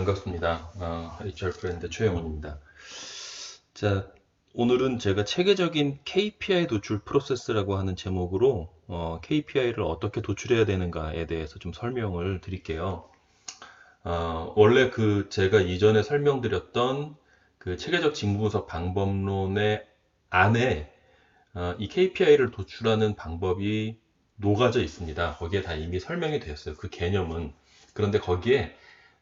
반갑습니다. 어, HR 브랜드 최영훈입니다. 자, 오늘은 제가 체계적인 KPI 도출 프로세스라고 하는 제목으로 어, KPI를 어떻게 도출해야 되는가에 대해서 좀 설명을 드릴게요. 어, 원래 그 제가 이전에 설명드렸던 그 체계적 직무 분석 방법론의 안에 어, 이 KPI를 도출하는 방법이 녹아져 있습니다. 거기에 다 이미 설명이 되었어요. 그 개념은. 그런데 거기에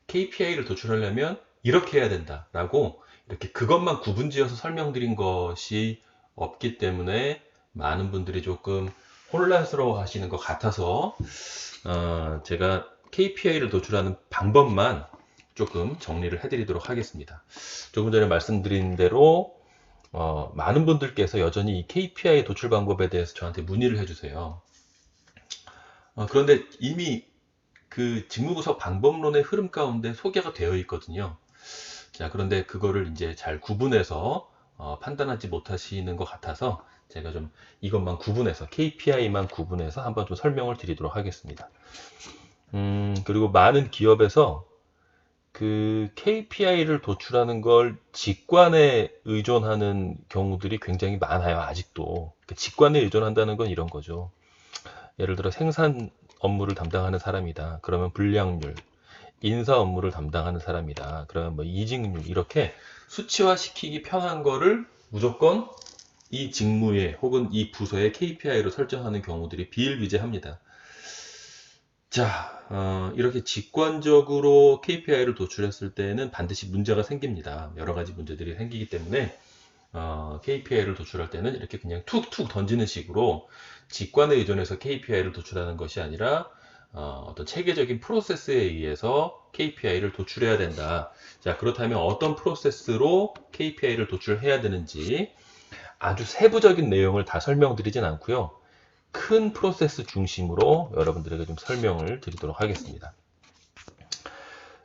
KPI를 도출하려면 이렇게 해야 된다라고 이렇게 그것만 구분지어서 설명드린 것이 없기 때문에 많은 분들이 조금 혼란스러워 하시는 것 같아서 어, 제가 KPI를 도출하는 방법만 조금 정리를 해드리도록 하겠습니다. 조금 전에 말씀드린 대로 어, 많은 분들께서 여전히 이 KPI 도출 방법에 대해서 저한테 문의를 해주세요. 어, 그런데 이미 그 직무부서 방법론의 흐름 가운데 소개가 되어 있거든요. 자, 그런데 그거를 이제 잘 구분해서 어, 판단하지 못하시는 것 같아서 제가 좀 이것만 구분해서 KPI만 구분해서 한번 좀 설명을 드리도록 하겠습니다. 음, 그리고 많은 기업에서 그 KPI를 도출하는 걸 직관에 의존하는 경우들이 굉장히 많아요, 아직도. 그 직관에 의존한다는 건 이런 거죠. 예를 들어 생산 업무를 담당하는 사람이다. 그러면 불량률, 인사 업무를 담당하는 사람이다. 그러면 뭐 이직률 이렇게 수치화 시키기 편한 거를 무조건 이 직무에 혹은 이 부서의 KPI로 설정하는 경우들이 비일비재합니다. 자, 어, 이렇게 직관적으로 KPI를 도출했을 때는 반드시 문제가 생깁니다. 여러 가지 문제들이 생기기 때문에 어, KPI를 도출할 때는 이렇게 그냥 툭툭 던지는 식으로 직관에 의존해서 KPI를 도출하는 것이 아니라 어, 떤 체계적인 프로세스에 의해서 KPI를 도출해야 된다. 자, 그렇다면 어떤 프로세스로 KPI를 도출해야 되는지 아주 세부적인 내용을 다 설명드리진 않고요. 큰 프로세스 중심으로 여러분들에게 좀 설명을 드리도록 하겠습니다.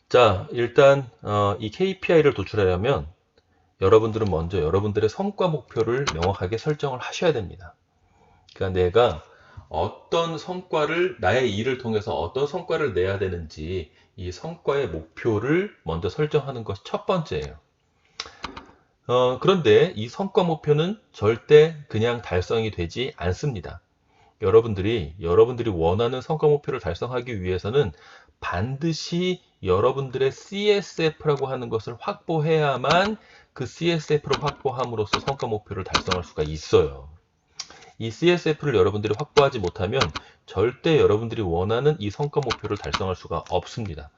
자, 일단 어, 이 KPI를 도출하려면 여러분들은 먼저 여러분들의 성과 목표를 명확하게 설정을 하셔야 됩니다. 그러니까 내가 어떤 성과를 나의 일을 통해서 어떤 성과를 내야 되는지 이 성과의 목표를 먼저 설정하는 것이 첫 번째예요. 어, 그런데 이 성과 목표는 절대 그냥 달성이 되지 않습니다. 여러분들이 여러분들이 원하는 성과 목표를 달성하기 위해서는 반드시 여러분들의 CSF라고 하는 것을 확보해야만 그 CSF를 확보함으로써 성과 목표를 달성할 수가 있어요. 이 CSF를 여러분들이 확보하지 못하면 절대 여러분들이 원하는 이 성과 목표를 달성할 수가 없습니다.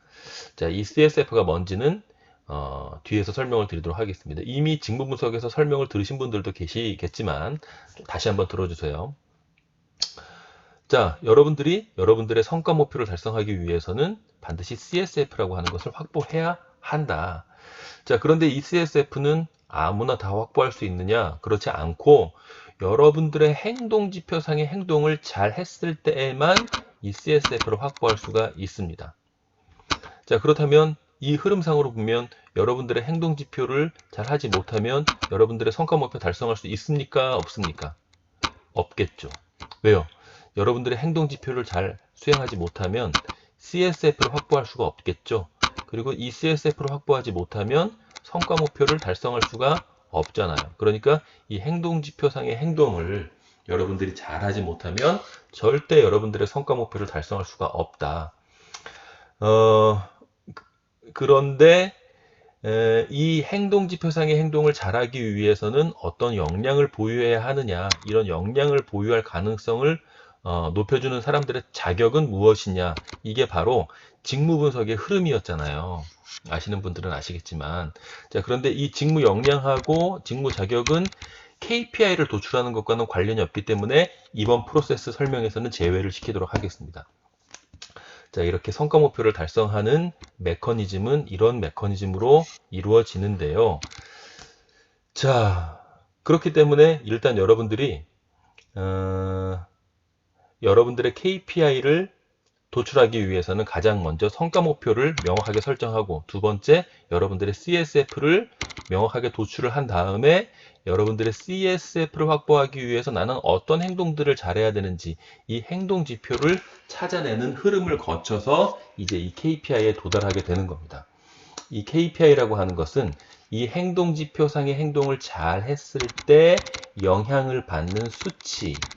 자, 이 CSF가 뭔지는 어, 뒤에서 설명을 드리도록 하겠습니다. 이미 직무 분석에서 설명을 들으신 분들도 계시겠지만 다시 한번 들어주세요. 자, 여러분들이 여러분들의 성과 목표를 달성하기 위해서는 반드시 CSF라고 하는 것을 확보해야 한다. 자, 그런데 이 CSF는 아무나 다 확보할 수 있느냐? 그렇지 않고 여러분들의 행동 지표상의 행동을 잘 했을 때에만 이 CSF를 확보할 수가 있습니다. 자, 그렇다면 이 흐름상으로 보면 여러분들의 행동 지표를 잘 하지 못하면 여러분들의 성과 목표 달성할 수 있습니까? 없습니까? 없겠죠. 왜요? 여러분들의 행동 지표를 잘 수행하지 못하면 CSF를 확보할 수가 없겠죠. 그리고 이 CSF를 확보하지 못하면 성과 목표를 달성할 수가 없잖아요. 그러니까 이 행동 지표상의 행동을 여러분들이 잘 하지 못하면 절대 여러분들의 성과 목표를 달성할 수가 없다. 어, 그런데 에, 이 행동 지표상의 행동을 잘하기 위해서는 어떤 역량을 보유해야 하느냐 이런 역량을 보유할 가능성을 어, 높여주는 사람들의 자격은 무엇이냐 이게 바로 직무 분석의 흐름이었잖아요. 아시는 분들은 아시겠지만 자 그런데 이 직무 역량하고 직무 자격은 KPI를 도출하는 것과는 관련이 없기 때문에 이번 프로세스 설명에서는 제외를 시키도록 하겠습니다. 자 이렇게 성과 목표를 달성하는 메커니즘은 이런 메커니즘으로 이루어지는데요. 자 그렇기 때문에 일단 여러분들이 어, 여러분들의 KPI를 도출하기 위해서는 가장 먼저 성과 목표를 명확하게 설정하고 두 번째 여러분들의 CSF를 명확하게 도출을 한 다음에 여러분들의 CSF를 확보하기 위해서 나는 어떤 행동들을 잘해야 되는지 이 행동 지표를 찾아내는 흐름을 거쳐서 이제 이 KPI에 도달하게 되는 겁니다. 이 KPI라고 하는 것은 이 행동 지표상의 행동을 잘 했을 때 영향을 받는 수치.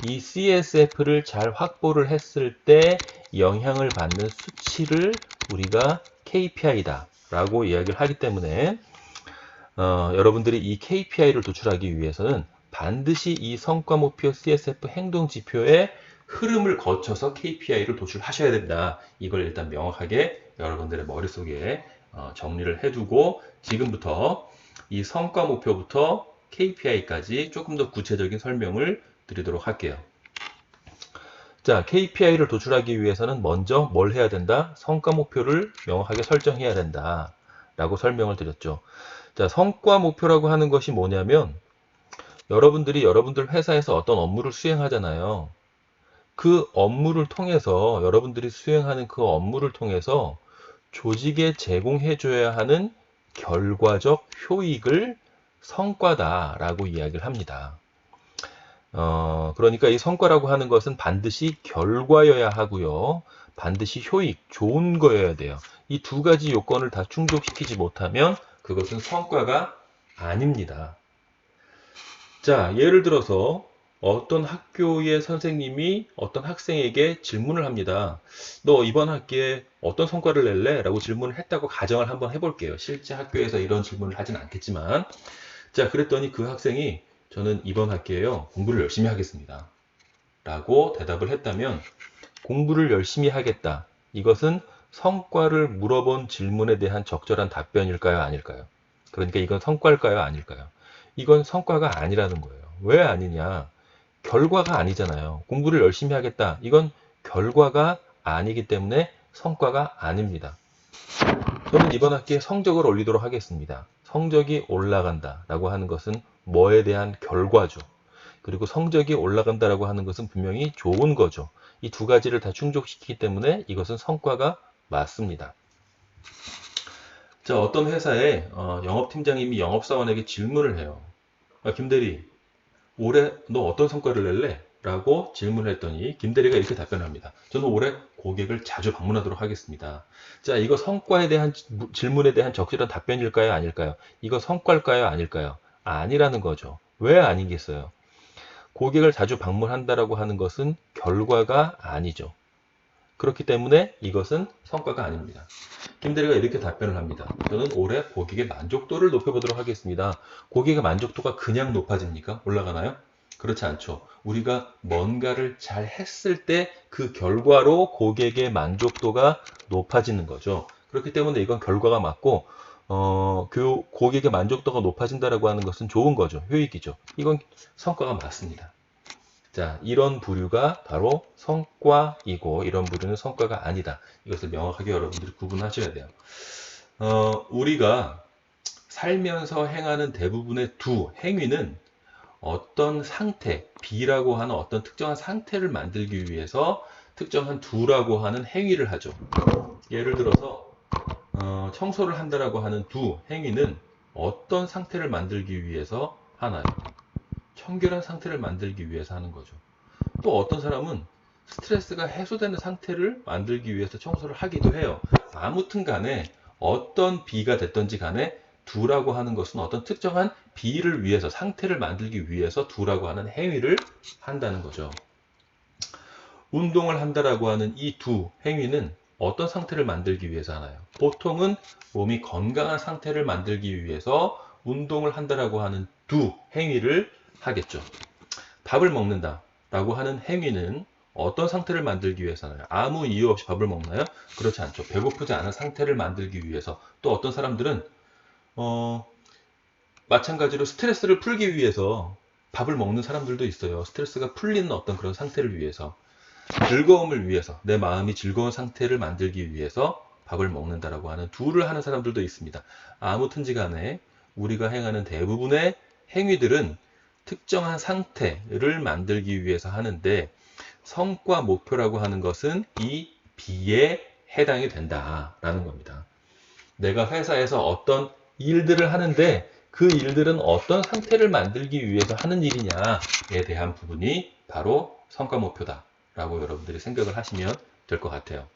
이 CSF를 잘 확보를 했을 때 영향을 받는 수치를 우리가 KPI다 라고 이야기를 하기 때문에 어, 여러분들이 이 KPI를 도출하기 위해서는 반드시 이 성과 목표 CSF 행동 지표의 흐름을 거쳐서 KPI를 도출하셔야 된다. 이걸 일단 명확하게 여러분들의 머릿속에 어, 정리를 해두고 지금부터 이 성과 목표부터 KPI까지 조금 더 구체적인 설명을 드리도록 할게요. 자, KPI를 도출하기 위해서는 먼저 뭘 해야 된다? 성과 목표를 명확하게 설정해야 된다. 라고 설명을 드렸죠. 자, 성과 목표라고 하는 것이 뭐냐면 여러분들이 여러분들 회사에서 어떤 업무를 수행하잖아요. 그 업무를 통해서 여러분들이 수행하는 그 업무를 통해서 조직에 제공해 줘야 하는 결과적 효익을 성과다라고 이야기를 합니다. 어, 그러니까 이 성과라고 하는 것은 반드시 결과여야 하고요. 반드시 효익, 좋은 거여야 돼요. 이 두 가지 요건을 다 충족시키지 못하면 그것은 성과가 아닙니다. 자, 예를 들어서 어떤 학교의 선생님이 어떤 학생에게 질문을 합니다. 너 이번 학기에 어떤 성과를 낼래? 라고 질문을 했다고 가정을 한번 해볼게요. 실제 학교에서 이런 질문을 하진 않겠지만. 자, 그랬더니 그 학생이 저는 이번 학기에요. 공부를 열심히 하겠습니다. 라고 대답을 했다면 공부를 열심히 하겠다. 이것은 성과를 물어본 질문에 대한 적절한 답변일까요? 아닐까요? 그러니까 이건 성과일까요? 아닐까요? 이건 성과가 아니라는 거예요. 왜 아니냐? 결과가 아니잖아요. 공부를 열심히 하겠다. 이건 결과가 아니기 때문에 성과가 아닙니다. 저는 이번 학기에 성적을 올리도록 하겠습니다. 성적이 올라간다 라고 하는 것은 뭐에 대한 결과죠. 그리고 성적이 올라간다라고 하는 것은 분명히 좋은 거죠. 이 두 가지를 다 충족시키기 때문에 이것은 성과가 맞습니다. 자, 어떤 회사에 어, 영업팀장님이 영업사원에게 질문을 해요. 아, 김대리, 올해 너 어떤 성과를 낼래? 라고 질문을 했더니 김대리가 이렇게 답변합니다. 저는 올해 고객을 자주 방문하도록 하겠습니다. 자, 이거 성과에 대한 질문에 대한 적절한 답변일까요? 아닐까요? 이거 성과일까요? 아닐까요? 아니라는 거죠. 왜 아니겠어요? 고객을 자주 방문한다라고 하는 것은 결과가 아니죠. 그렇기 때문에 이것은 성과가 아닙니다. 김대리가 이렇게 답변을 합니다. 저는 올해 고객의 만족도를 높여보도록 하겠습니다. 고객의 만족도가 그냥 높아집니까? 올라가나요? 그렇지 않죠. 우리가 뭔가를 잘 했을 때 그 결과로 고객의 만족도가 높아지는 거죠. 그렇기 때문에 이건 결과가 맞고 어, 그 고객의 만족도가 높아진다라고 하는 것은 좋은 거죠. 효익이죠. 이건 성과가 맞습니다. 자, 이런 부류가 바로 성과이고 이런 부류는 성과가 아니다. 이것을 명확하게 여러분들이 구분하셔야 돼요. 어, 우리가 살면서 행하는 대부분의 두 행위는 어떤 상태, B라고 하는 어떤 특정한 상태를 만들기 위해서 특정한 두라고 하는 행위를 하죠. 예를 들어서 어, 청소를 한다라고 하는 두 행위는 어떤 상태를 만들기 위해서 하나요? 청결한 상태를 만들기 위해서 하는 거죠. 또 어떤 사람은 스트레스가 해소되는 상태를 만들기 위해서 청소를 하기도 해요. 아무튼 간에 어떤 B가 됐던지 간에 두라고 하는 것은 어떤 특정한 B를 위해서 상태를 만들기 위해서 두라고 하는 행위를 한다는 거죠. 운동을 한다라고 하는 이 두 행위는 어떤 상태를 만들기 위해서 하나요? 보통은 몸이 건강한 상태를 만들기 위해서 운동을 한다라고 하는 두 행위를 하겠죠. 밥을 먹는다 라고 하는 행위는 어떤 상태를 만들기 위해서 하나요? 아무 이유 없이 밥을 먹나요? 그렇지 않죠. 배고프지 않은 상태를 만들기 위해서 또 어떤 사람들은 어, 마찬가지로 스트레스를 풀기 위해서 밥을 먹는 사람들도 있어요. 스트레스가 풀리는 어떤 그런 상태를 위해서. 즐거움을 위해서 내 마음이 즐거운 상태를 만들기 위해서 밥을 먹는다라고 하는 둘을 하는 사람들도 있습니다. 아무튼지 간에 우리가 행하는 대부분의 행위들은 특정한 상태를 만들기 위해서 하는데 성과 목표라고 하는 것은 이 B에 해당이 된다라는 겁니다. 내가 회사에서 어떤 일들을 하는데 그 일들은 어떤 상태를 만들기 위해서 하는 일이냐에 대한 부분이 바로 성과 목표다. 라고 여러분들이 생각을 하시면 될 것 같아요.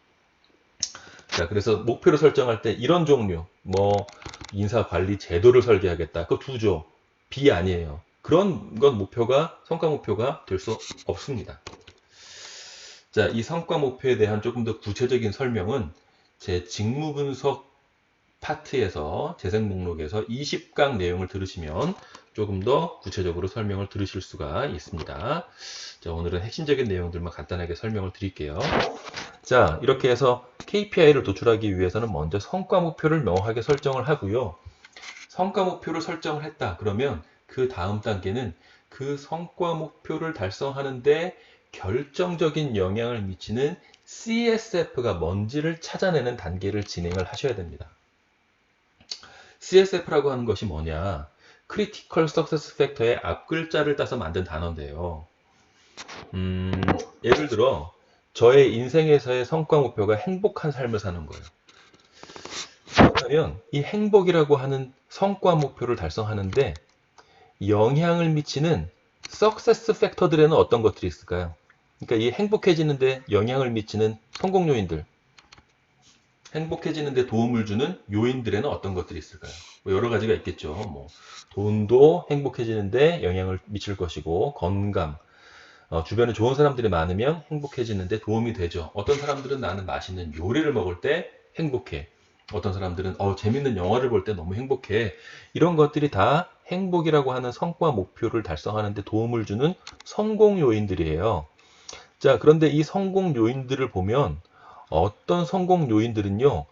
자, 그래서 목표를 설정할 때 이런 종류, 뭐, 인사 관리 제도를 설계하겠다. 그거 두죠. B 아니에요. 그런 건 목표가, 성과 목표가 될 수 없습니다. 자, 이 성과 목표에 대한 조금 더 구체적인 설명은 제 직무 분석 파트에서 재생 목록에서 20강 내용을 들으시면 조금 더 구체적으로 설명을 들으실 수가 있습니다. 자, 오늘은 핵심적인 내용들만 간단하게 설명을 드릴게요. 자, 이렇게 해서 KPI를 도출하기 위해서는 먼저 성과 목표를 명확하게 설정을 하고요. 성과 목표를 설정을 했다. 그러면 그 다음 단계는 그 성과 목표를 달성하는데 결정적인 영향을 미치는 CSF가 뭔지를 찾아내는 단계를 진행을 하셔야 됩니다. CSF라고 하는 것이 뭐냐? Critical Success Factor의 앞글자를 따서 만든 단어인데요. 음, 예를 들어 저의 인생에서의 성과 목표가 행복한 삶을 사는 거예요. 그렇다면 이 행복이라고 하는 성과 목표를 달성하는데 영향을 미치는 석세스 팩터들에는 어떤 것들이 있을까요? 그러니까 이 행복해지는데 영향을 미치는 성공 요인들, 행복해지는데 도움을 주는 요인들에는 어떤 것들이 있을까요? 뭐 여러 가지가 있겠죠. 뭐 돈도 행복해지는데 영향을 미칠 것이고 건강, 어, 주변에 좋은 사람들이 많으면 행복해지는데 도움이 되죠. 어떤 사람들은 나는 맛있는 요리를 먹을 때 행복해. 어떤 사람들은 어, 재밌는 영화를 볼 때 너무 행복해. 이런 것들이 다 행복이라고 하는 성과 목표를 달성하는데 도움을 주는 성공 요인들이에요. 자, 그런데 이 성공 요인들을 보면 어떤 성공 요인들은요,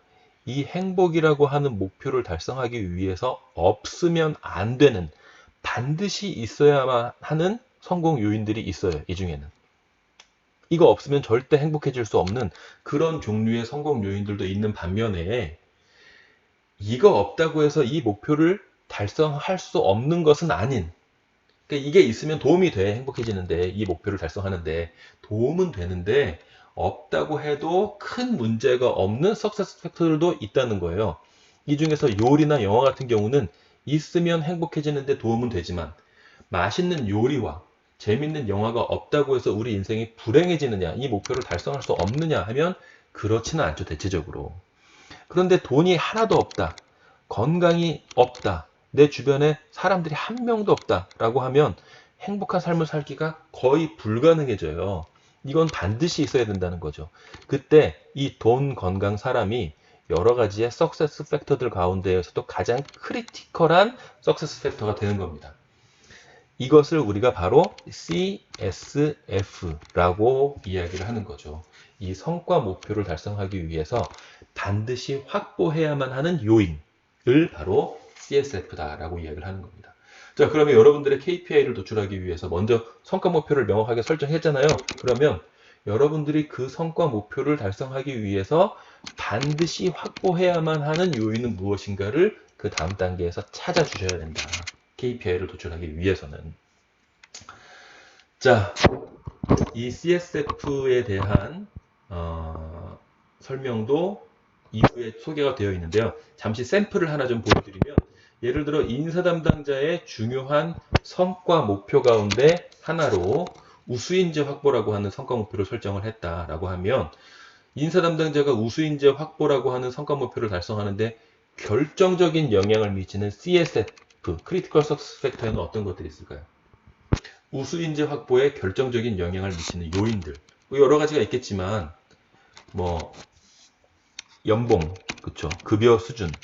이 행복이라고 하는 목표를 달성하기 위해서 없으면 안 되는 반드시 있어야만 하는 성공 요인들이 있어요. 이 중에는. 이거 없으면 절대 행복해질 수 없는 그런 종류의 성공 요인들도 있는 반면에 이거 없다고 해서 이 목표를 달성할 수 없는 것은 아닌 그러니까 이게 있으면 도움이 돼 행복해지는데 이 목표를 달성하는데 도움은 되는데 없다고 해도 큰 문제가 없는 석세스 팩터들도 있다는 거예요. 이 중에서 요리나 영화 같은 경우는 있으면 행복해지는데 도움은 되지만 맛있는 요리와 재밌는 영화가 없다고 해서 우리 인생이 불행해지느냐, 이 목표를 달성할 수 없느냐 하면 그렇지는 않죠, 대체적으로. 그런데 돈이 하나도 없다, 건강이 없다, 내 주변에 사람들이 한 명도 없다라고 하면 행복한 삶을 살기가 거의 불가능해져요. 이건 반드시 있어야 된다는 거죠. 그때 이 돈, 건강, 사람이 여러 가지의 석세스 팩터들 가운데에서도 가장 크리티컬한 석세스 팩터가 되는 겁니다. 이것을 우리가 바로 CSF라고 이야기를 하는 거죠. 이 성과 목표를 달성하기 위해서 반드시 확보해야만 하는 요인을 바로 CSF다라고 이야기를 하는 겁니다. 자, 그러면 여러분들의 KPI를 도출하기 위해서 먼저 성과 목표를 명확하게 설정했잖아요. 그러면 여러분들이 그 성과 목표를 달성하기 위해서 반드시 확보해야만 하는 요인은 무엇인가를 그 다음 단계에서 찾아주셔야 된다. KPI를 도출하기 위해서는. 자, 이 CSF에 대한 어, 설명도 이후에 소개가 되어 있는데요. 잠시 샘플을 하나 좀 보여드리면 예를 들어 인사 담당자의 중요한 성과 목표 가운데 하나로 우수인재 확보라고 하는 성과 목표를 설정을 했다라고 하면 인사 담당자가 우수인재 확보라고 하는 성과 목표를 달성하는데 결정적인 영향을 미치는 CSF, Critical Success Factor에는 어떤 것들이 있을까요? 우수인재 확보에 결정적인 영향을 미치는 요인들. 뭐 여러 가지가 있겠지만, 뭐, 연봉, 그쵸. 급여 수준.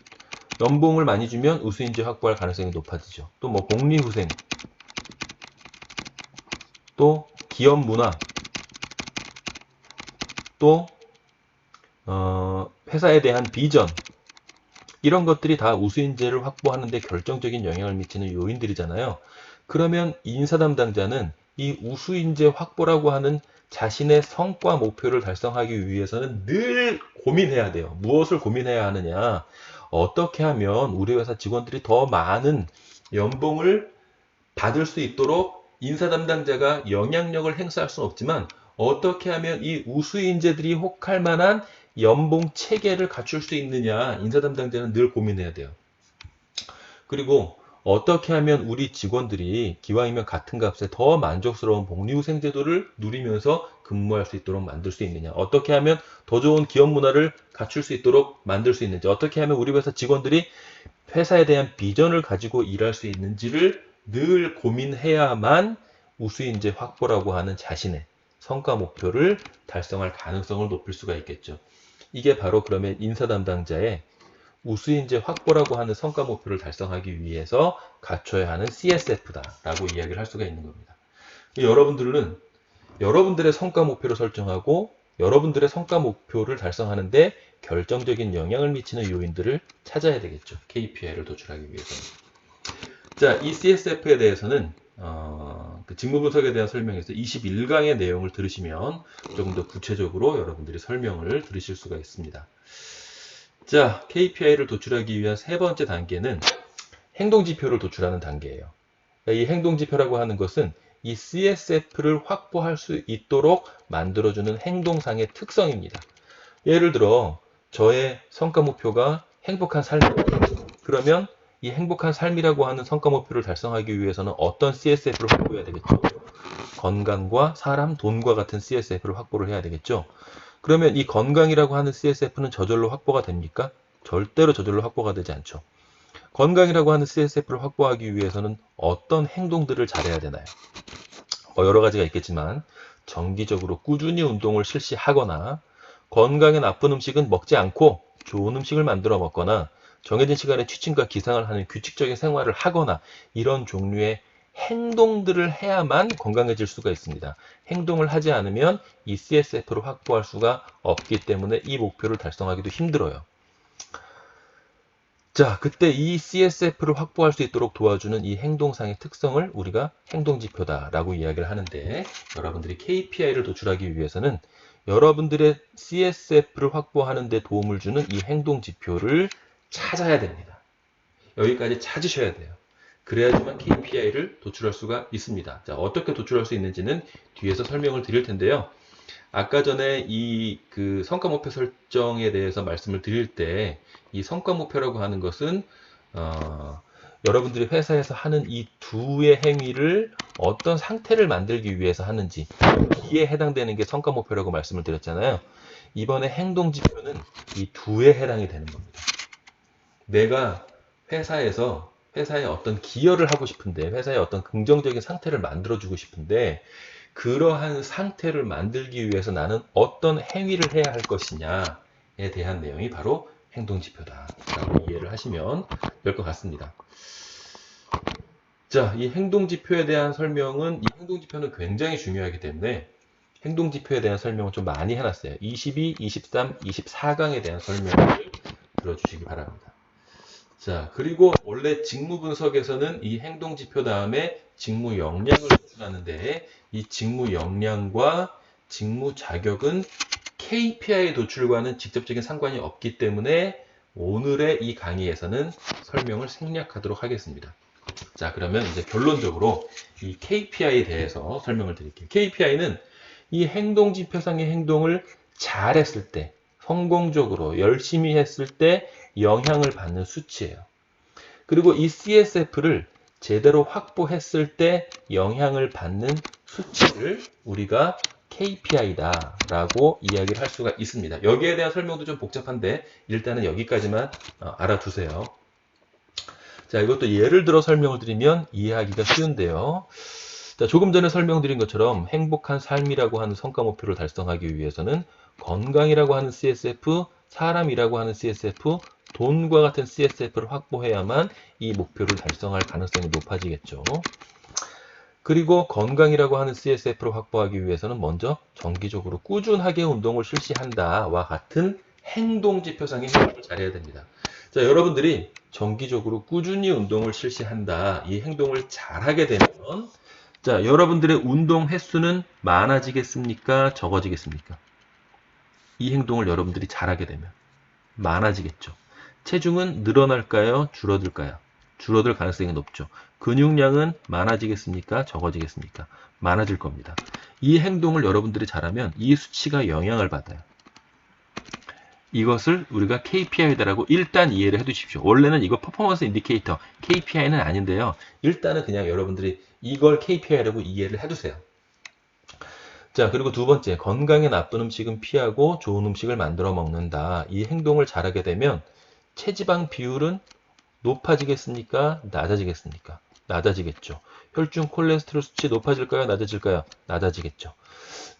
연봉을 많이 주면 우수인재 확보할 가능성이 높아지죠. 또 뭐 복리후생, 또 기업 문화, 또 어, 회사에 대한 비전 이런 것들이 다 우수인재를 확보하는 데 결정적인 영향을 미치는 요인들이잖아요. 그러면 인사 담당자는 이 우수인재 확보라고 하는 자신의 성과 목표를 달성하기 위해서는 늘 고민해야 돼요. 무엇을 고민해야 하느냐? 어떻게 하면 우리 회사 직원들이 더 많은 연봉을 받을 수 있도록 인사 담당자가 영향력을 행사할 수는 없지만 어떻게 하면 이 우수 인재들이 혹할 만한 연봉 체계를 갖출 수 있느냐 인사 담당자는 늘 고민해야 돼요. 그리고 어떻게 하면 우리 직원들이 기왕이면 같은 값에 더 만족스러운 복리후생 제도를 누리면서 근무할 수 있도록 만들 수 있느냐 어떻게 하면 더 좋은 기업 문화를 갖출 수 있도록 만들 수 있는지 어떻게 하면 우리 회사 직원들이 회사에 대한 비전을 가지고 일할 수 있는지를 늘 고민해야만 우수인재 확보라고 하는 자신의 성과 목표를 달성할 가능성을 높일 수가 있겠죠. 이게 바로 그러면 인사 담당자의 우수인재 확보라고 하는 성과 목표를 달성하기 위해서 갖춰야 하는 CSF다라고 이야기를 할 수가 있는 겁니다. 여러분들은 여러분들의 성과 목표를 설정하고 여러분들의 성과 목표를 달성하는데 결정적인 영향을 미치는 요인들을 찾아야 되겠죠. KPI를 도출하기 위해서는. 자, 이 CSF에 대해서는 어, 그 직무 분석에 대한 설명에서 21강의 내용을 들으시면 조금 더 구체적으로 여러분들이 설명을 들으실 수가 있습니다. 자, KPI를 도출하기 위한 세 번째 단계는 행동지표를 도출하는 단계예요. 이 행동지표라고 하는 것은 이 CSF를 확보할 수 있도록 만들어주는 행동상의 특성입니다. 예를 들어, 저의 성과 목표가 행복한 삶이에요. 그러면 이 행복한 삶이라고 하는 성과 목표를 달성하기 위해서는 어떤 CSF를 확보해야 되겠죠? 건강과 사람, 돈과 같은 CSF를 확보를 해야 되겠죠? 그러면 이 건강이라고 하는 CSF는 저절로 확보가 됩니까? 절대로 저절로 확보가 되지 않죠. 건강이라고 하는 CSF를 확보하기 위해서는 어떤 행동들을 잘해야 되나요? 뭐 여러 가지가 있겠지만 정기적으로 꾸준히 운동을 실시하거나 건강에 나쁜 음식은 먹지 않고 좋은 음식을 만들어 먹거나 정해진 시간에 취침과 기상을 하는 규칙적인 생활을 하거나 이런 종류의 행동들을 해야만 건강해질 수가 있습니다. 행동을 하지 않으면 이 CSF를 확보할 수가 없기 때문에 이 목표를 달성하기도 힘들어요. 자, 그때 이 CSF를 확보할 수 있도록 도와주는 이 행동상의 특성을 우리가 행동지표다라고 이야기를 하는데 여러분들이 KPI를 도출하기 위해서는 여러분들의 CSF를 확보하는 데 도움을 주는 이 행동지표를 찾아야 됩니다. 여기까지 찾으셔야 돼요. 그래야지만 KPI를 도출할 수가 있습니다. 자, 어떻게 도출할 수 있는지는 뒤에서 설명을 드릴 텐데요. 아까 전에 이 그 성과 목표 설정에 대해서 말씀을 드릴 때 이 성과 목표라고 하는 것은 어, 여러분들이 회사에서 하는 이 두의 행위를 어떤 상태를 만들기 위해서 하는지 이에 해당되는 게 성과 목표라고 말씀을 드렸잖아요. 이번에 행동 지표는 이 두에 해당이 되는 겁니다. 내가 회사에서 회사에 어떤 기여를 하고 싶은데 회사에 어떤 긍정적인 상태를 만들어주고 싶은데 그러한 상태를 만들기 위해서 나는 어떤 행위를 해야 할 것이냐에 대한 내용이 바로 행동지표다 라고 이해를 하시면 될 것 같습니다. 자, 이 행동지표에 대한 설명은 이 행동지표는 굉장히 중요하기 때문에 행동지표에 대한 설명을 좀 많이 해놨어요. 22, 23, 24강에 대한 설명을 들어주시기 바랍니다. 자, 그리고 원래 직무 분석에서는 이 행동 지표 다음에 직무 역량을 도출하는데 이 직무 역량과 직무 자격은 KPI 도출과는 직접적인 상관이 없기 때문에 오늘의 이 강의에서는 설명을 생략하도록 하겠습니다. 자, 그러면 이제 결론적으로 이 KPI에 대해서 설명을 드릴게요. KPI는 이 행동 지표상의 행동을 잘했을 때, 성공적으로 열심히 했을 때 영향을 받는 수치예요. 그리고 이 CSF를 제대로 확보했을 때 영향을 받는 수치를 우리가 KPI다 라고 이야기를 할 수가 있습니다. 여기에 대한 설명도 좀 복잡한데 일단은 여기까지만 어, 알아두세요. 자, 이것도 예를 들어 설명을 드리면 이해하기가 쉬운데요. 자, 조금 전에 설명드린 것처럼 행복한 삶이라고 하는 성과 목표를 달성하기 위해서는 건강이라고 하는 CSF, 사람이라고 하는 CSF, 돈과 같은 CSF를 확보해야만 이 목표를 달성할 가능성이 높아지겠죠. 그리고 건강이라고 하는 CSF를 확보하기 위해서는 먼저 정기적으로 꾸준하게 운동을 실시한다와 같은 행동 지표상의 행동을 잘해야 됩니다. 자, 여러분들이 정기적으로 꾸준히 운동을 실시한다. 이 행동을 잘하게 되면 자, 여러분들의 운동 횟수는 많아지겠습니까? 적어지겠습니까? 이 행동을 여러분들이 잘하게 되면 많아지겠죠. 체중은 늘어날까요? 줄어들까요? 줄어들 가능성이 높죠. 근육량은 많아지겠습니까? 적어지겠습니까? 많아질 겁니다. 이 행동을 여러분들이 잘하면 이 수치가 영향을 받아요. 이것을 우리가 KPI다라고 일단 이해를 해 두십시오. 원래는 이거 퍼포먼스 인디케이터 KPI는 아닌데요. 일단은 그냥 여러분들이 이걸 KPI라고 이해를 해 두세요. 자, 그리고 두 번째, 건강에 나쁜 음식은 피하고 좋은 음식을 만들어 먹는다. 이 행동을 잘하게 되면 체지방 비율은 높아지겠습니까? 낮아지겠습니까? 낮아지겠죠. 혈중 콜레스테롤 수치 높아질까요? 낮아질까요? 낮아지겠죠.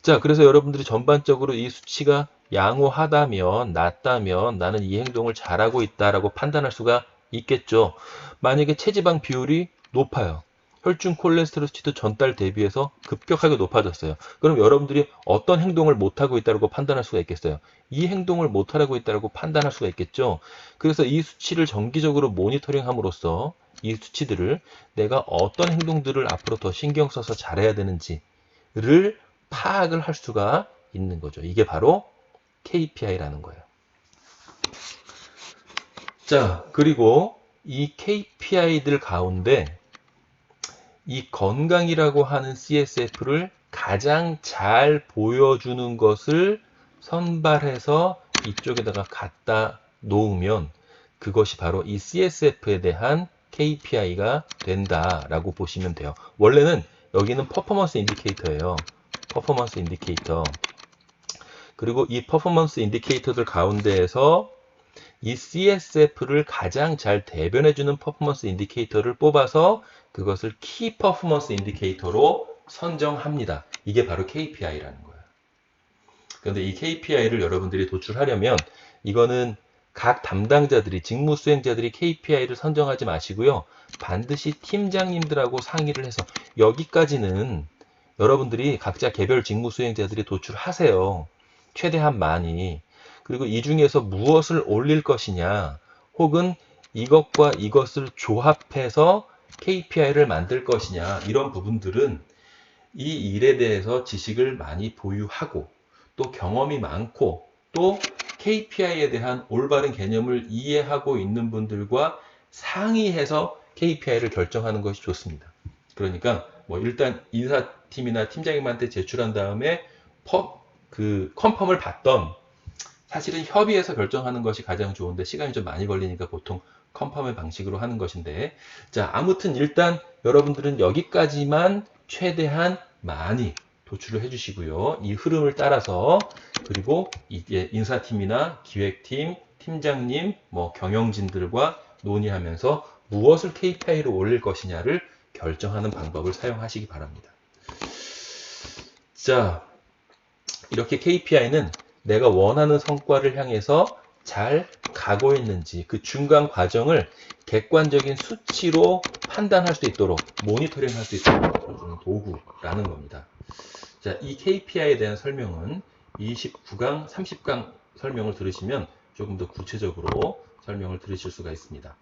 자, 그래서 여러분들이 전반적으로 이 수치가 양호하다면, 낮다면 나는 이 행동을 잘하고 있다라고 판단할 수가 있겠죠. 만약에 체지방 비율이 높아요. 혈중 콜레스테롤 수치도 전달 대비해서 급격하게 높아졌어요. 그럼 여러분들이 어떤 행동을 못하고 있다고 판단할 수가 있겠어요? 이 행동을 못하고 있다고 판단할 수가 있겠죠. 그래서 이 수치를 정기적으로 모니터링 함으로써 이 수치들을 내가 어떤 행동들을 앞으로 더 신경 써서 잘해야 되는지를 파악을 할 수가 있는 거죠. 이게 바로 KPI라는 거예요. 자, 그리고 이 KPI들 가운데 이 건강이라고 하는 CSF를 가장 잘 보여주는 것을 선발해서 이쪽에다가 갖다 놓으면 그것이 바로 이 CSF에 대한 KPI가 된다라고 보시면 돼요. 원래는 여기는 퍼포먼스 인디케이터예요. 퍼포먼스 인디케이터. 그리고 이 퍼포먼스 인디케이터들 가운데에서 이 CSF를 가장 잘 대변해주는 퍼포먼스 인디케이터를 뽑아서 그것을 키 퍼포먼스 인디케이터로 선정합니다. 이게 바로 KPI라는 거예요. 그런데 이 KPI를 여러분들이 도출하려면 이거는 각 담당자들이 직무 수행자들이 KPI를 선정하지 마시고요. 반드시 팀장님들하고 상의를 해서 여기까지는 여러분들이 각자 개별 직무 수행자들이 도출하세요. 최대한 많이. 그리고 이 중에서 무엇을 올릴 것이냐, 혹은 이것과 이것을 조합해서 KPI를 만들 것이냐, 이런 부분들은 이 일에 대해서 지식을 많이 보유하고, 또 경험이 많고, 또 KPI에 대한 올바른 개념을 이해하고 있는 분들과 상의해서 KPI를 결정하는 것이 좋습니다. 그러니까 뭐 일단 인사팀이나 팀장님한테 제출한 다음에 퍼, 그 컨펌을 받던 사실은 협의해서 결정하는 것이 가장 좋은데 시간이 좀 많이 걸리니까 보통 컨펌의 방식으로 하는 것인데 자 아무튼 일단 여러분들은 여기까지만 최대한 많이 도출을 해주시고요. 이 흐름을 따라서 그리고 이제 인사팀이나 기획팀, 팀장님, 뭐 경영진들과 논의하면서 무엇을 KPI로 올릴 것이냐를 결정하는 방법을 사용하시기 바랍니다. 자, 이렇게 KPI는 내가 원하는 성과를 향해서 잘 있는지 그 중간 과정을 객관적인 수치로 판단할 수 있도록 모니터링 할 수 있도록 도구라는 겁니다. 자, 이 KPI에 대한 설명은 29강, 30강 설명을 들으시면 조금 더 구체적으로 설명을 들으실 수가 있습니다.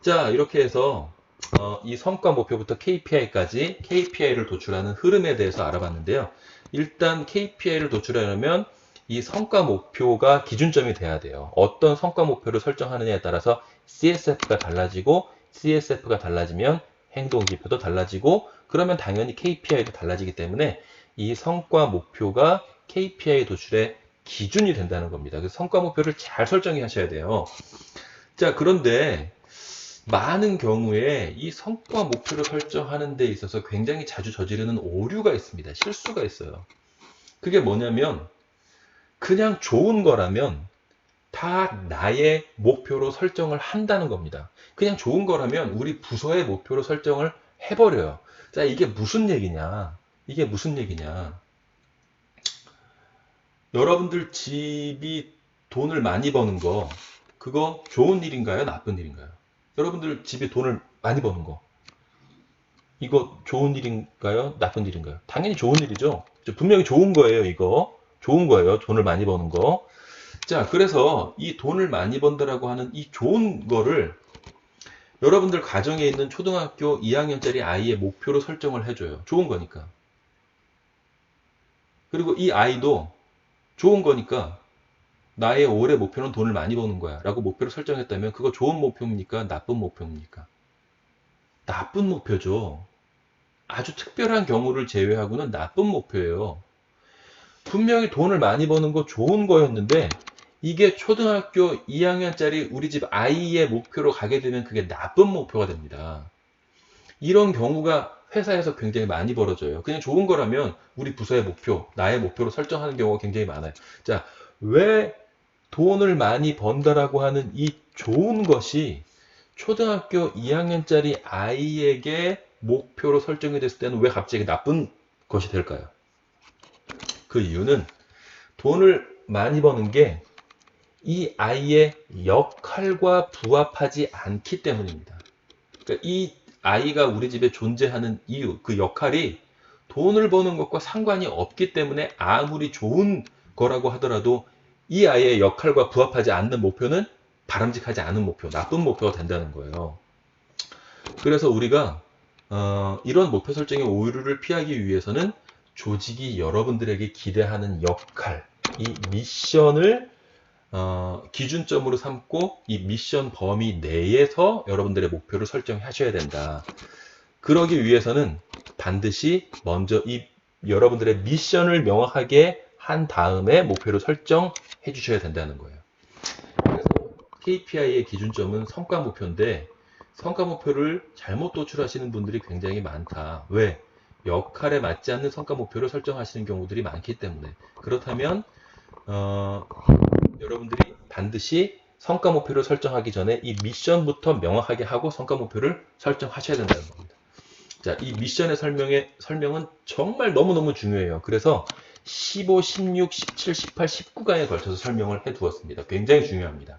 자, 이렇게 해서 어, 이 성과 목표부터 KPI까지 KPI를 도출하는 흐름에 대해서 알아봤는데요. 일단 KPI를 도출하려면 이 성과 목표가 기준점이 돼야 돼요. 어떤 성과 목표를 설정하느냐에 따라서 CSF가 달라지고 CSF가 달라지면 행동지표도 달라지고 그러면 당연히 KPI도 달라지기 때문에 이 성과 목표가 KPI 도출의 기준이 된다는 겁니다. 그래서 성과 목표를 잘 설정해 하셔야 돼요. 자, 그런데 많은 경우에 이 성과 목표를 설정하는 데 있어서 굉장히 자주 저지르는 오류가 있습니다. 실수가 있어요. 그게 뭐냐면 그냥 좋은 거라면 다 나의 목표로 설정을 한다는 겁니다. 그냥 좋은 거라면 우리 부서의 목표로 설정을 해버려요. 자, 이게 무슨 얘기냐? 이게 무슨 얘기냐? 여러분들 집이 돈을 많이 버는 거, 그거 좋은 일인가요? 나쁜 일인가요? 여러분들 집에 돈을 많이 버는 거, 이거 좋은 일인가요? 나쁜 일인가요? 당연히 좋은 일이죠. 분명히 좋은 거예요, 이거. 좋은 거예요. 돈을 많이 버는 거. 자, 그래서 이 돈을 많이 번다라고 하는 이 좋은 거를 여러분들 가정에 있는 초등학교 2학년짜리 아이의 목표로 설정을 해줘요. 좋은 거니까. 그리고 이 아이도 좋은 거니까 나의 올해 목표는 돈을 많이 버는 거야 라고 목표를 설정했다면 그거 좋은 목표입니까? 나쁜 목표입니까? 나쁜 목표죠. 아주 특별한 경우를 제외하고는 나쁜 목표예요. 분명히 돈을 많이 버는 거 좋은 거였는데 이게 초등학교 2학년짜리 우리 집 아이의 목표로 가게 되면 그게 나쁜 목표가 됩니다. 이런 경우가 회사에서 굉장히 많이 벌어져요. 그냥 좋은 거라면 우리 부서의 목표, 나의 목표로 설정하는 경우가 굉장히 많아요. 자, 왜 돈을 많이 번다라고 하는 이 좋은 것이 초등학교 2학년짜리 아이에게 목표로 설정이 됐을 때는 왜 갑자기 나쁜 것이 될까요? 그 이유는 돈을 많이 버는 게 이 아이의 역할과 부합하지 않기 때문입니다. 그러니까 이 아이가 우리 집에 존재하는 이유, 그 역할이 돈을 버는 것과 상관이 없기 때문에 아무리 좋은 거라고 하더라도 이 아이의 역할과 부합하지 않는 목표는 바람직하지 않은 목표, 나쁜 목표가 된다는 거예요. 그래서 우리가 어, 이런 목표 설정의 오류를 피하기 위해서는 조직이 여러분들에게 기대하는 역할, 이 미션을 어, 기준점으로 삼고 이 미션 범위 내에서 여러분들의 목표를 설정하셔야 된다. 그러기 위해서는 반드시 먼저 이 여러분들의 미션을 명확하게 한 다음에 목표를 설정해 주셔야 된다는 거예요. 그래서 KPI의 기준점은 성과 목표인데 성과 목표를 잘못 도출하시는 분들이 굉장히 많다. 왜? 역할에 맞지 않는 성과 목표를 설정하시는 경우들이 많기 때문에 그렇다면 어, 여러분들이 반드시 성과 목표를 설정하기 전에 이 미션부터 명확하게 하고 성과 목표를 설정하셔야 된다는 겁니다. 자, 이 미션의 설명의 설명은 정말 너무너무 중요해요. 그래서 15, 16, 17, 18, 19강에 걸쳐서 설명을 해 두었습니다. 굉장히 중요합니다.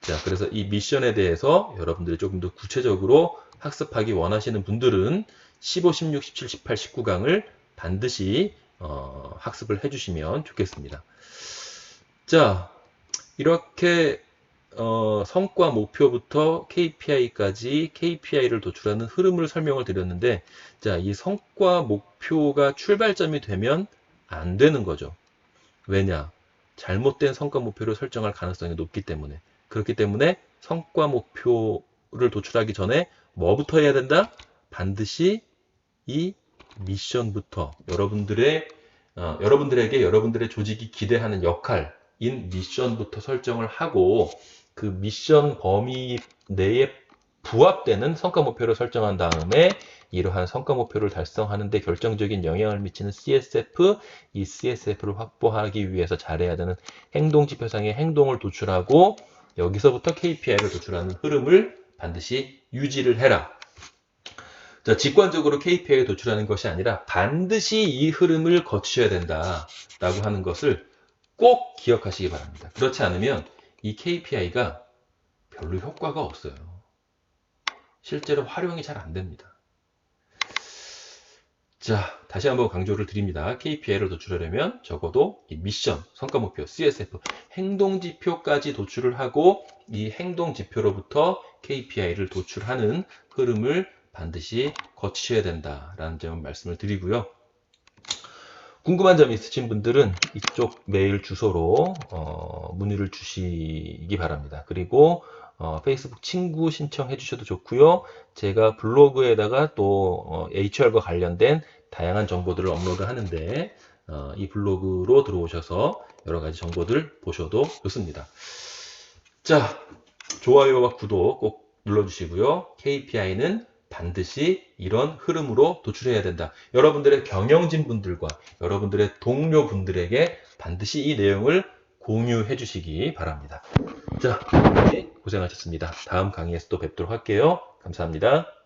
자, 그래서 이 미션에 대해서 여러분들이 조금 더 구체적으로 학습하기 원하시는 분들은 15, 16, 17, 18, 19강을 반드시 어, 학습을 해주시면 좋겠습니다. 자, 이렇게 어, 성과 목표부터 KPI까지 KPI를 도출하는 흐름을 설명을 드렸는데, 자, 이 성과 목표가 출발점이 되면 안 되는 거죠. 왜냐? 잘못된 성과 목표를 설정할 가능성이 높기 때문에. 그렇기 때문에 성과 목표를 도출하기 전에 뭐부터 해야 된다? 반드시 이 미션부터 여러분들의 어, 여러분들에게 여러분들의 조직이 기대하는 역할인 미션부터 설정을 하고 그 미션 범위 내에 부합되는 성과 목표를 설정한 다음에 이러한 성과 목표를 달성하는 데 결정적인 영향을 미치는 CSF, 이 CSF를 확보하기 위해서 잘해야 되는 행동 지표상의 행동을 도출하고 여기서부터 KPI를 도출하는 흐름을 반드시 유지를 해라. 자, 직관적으로 KPI를 도출하는 것이 아니라 반드시 이 흐름을 거치셔야 된다라고 하는 것을 꼭 기억하시기 바랍니다. 그렇지 않으면 이 KPI가 별로 효과가 없어요. 실제로 활용이 잘 안 됩니다. 자, 다시 한번 강조를 드립니다. KPI를 도출하려면 적어도 이 미션, 성과 목표, CSF, 행동 지표까지 도출을 하고 이 행동 지표로부터 KPI를 도출하는 흐름을 반드시 거치셔야 된다라는 점 말씀을 드리고요. 궁금한 점 있으신 분들은 이쪽 메일 주소로 어, 문의를 주시기 바랍니다. 그리고 어, 페이스북 친구 신청해 주셔도 좋고요. 제가 블로그에다가 또 어, HR과 관련된 다양한 정보들을 업로드 하는데 어, 이 블로그로 들어오셔서 여러 가지 정보들 보셔도 좋습니다. 자, 좋아요와 구독 꼭 눌러주시고요. KPI는 반드시 이런 흐름으로 도출해야 된다. 여러분들의 경영진 분들과 여러분들의 동료 분들에게 반드시 이 내용을 공유해 주시기 바랍니다. 자, 고생하셨습니다. 다음 강의에서 또 뵙도록 할게요. 감사합니다.